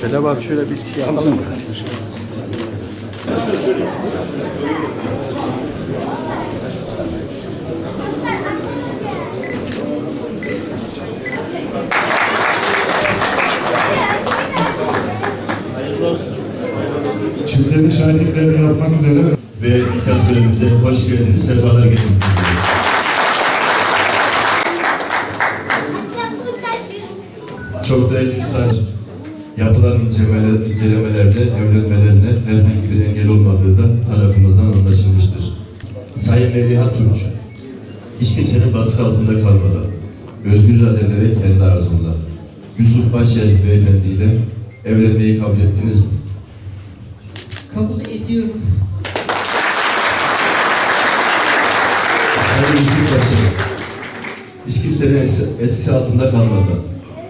Selam abi şöyle bir şey alalım. Çiftlerin şahitliklerini yapmak üzere ve nikah hoş geldiniz, sefalar getirdiniz. Çok da etkisel yapılan incelemeler, incelemelerde evlenmelerine herhangi bir engel olmadığı da tarafımızdan anlaşılmıştır. Sayın Meliha Tunç, hiç kimsenin baskı altında kalmadan, özgür iradenle ve kendi arzunla, Yusuf Başyer Beyefendi ile evlenmeyi kabul ettiniz mi? Kabul ediyorum. Yusuf Başkanım, hiç kimsenin etkisi- altında kalmadan,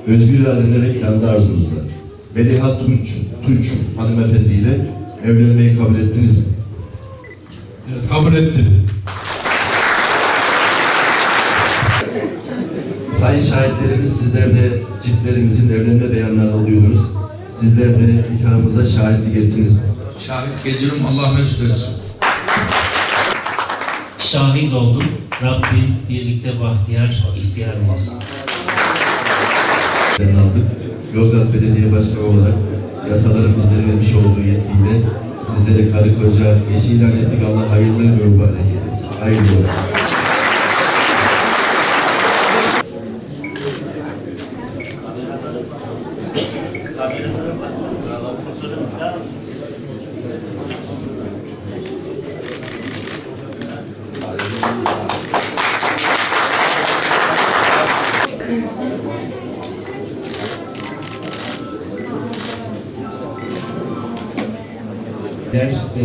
özgür iradenle ve kendi arzunuzla, Meliha Tunç, Tunç hanımefendiyle evlenmeyi kabul ettiniz mi? evet, kabul ettim. Sayın şahitlerimiz, sizler de çiftlerimizin evlenme beyanlarını alıyordunuz. Sizler de nikahımıza şahitlik ettiniz mi? Şahit ediyorum Allah mesut etsin. Şahit oldum. Rabbim birlikte bahtiyar, ihtiyar olmasın. Ben aldık. Yozgat Belediye Başkanı olarak yasaların bizlere vermiş olduğu yetkiyle sizlere karı koca eşi ilan ettik. Allah hayırlı ve mübarek eylesin. Hayırlı olsun. Der ve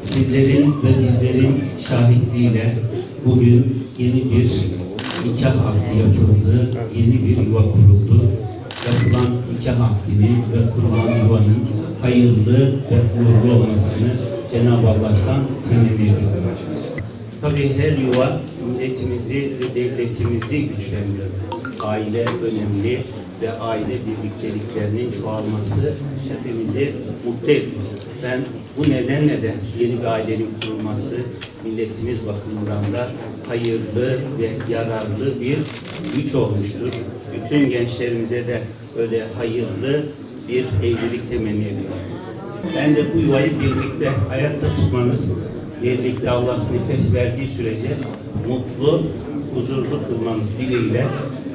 Sizlerin ve bizlerin şahitliğiyle bugün yeni bir nikah akdi yapıldı, yeni bir yuva kuruldu. Yapılan nikah akdinin ve kurulan yuvanın hayırlı ve uğurlu olmasını Cenab-ı Allah'tan temenni ediyorum. Tabii her yuva milletimizi ve devletimizi güçlendiriyor. Aile önemli ve aile birlikteliklerinin çoğalması hepimizi mutlu ediyor. Ben bu nedenle de yeni bir ailenin kurulması milletimiz bakımından da hayırlı ve yararlı bir güç olmuştur. Bütün gençlerimize de böyle hayırlı bir evlilik temenni ediyorum. Ben de bu yuvayı birlikte hayatta tutmanız, birlikte Allah nefes verdiği sürece mutlu, huzurlu kılmanız dileğiyle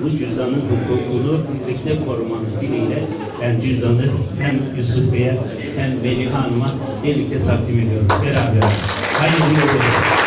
bu cüzdanın hukukunu birlikte korumanız dileğiyle ben cüzdanı hem Yusuf Bey'e hem Veli Hanım'a birlikte takdim ediyorum. Beraber. Hayırlı olsun.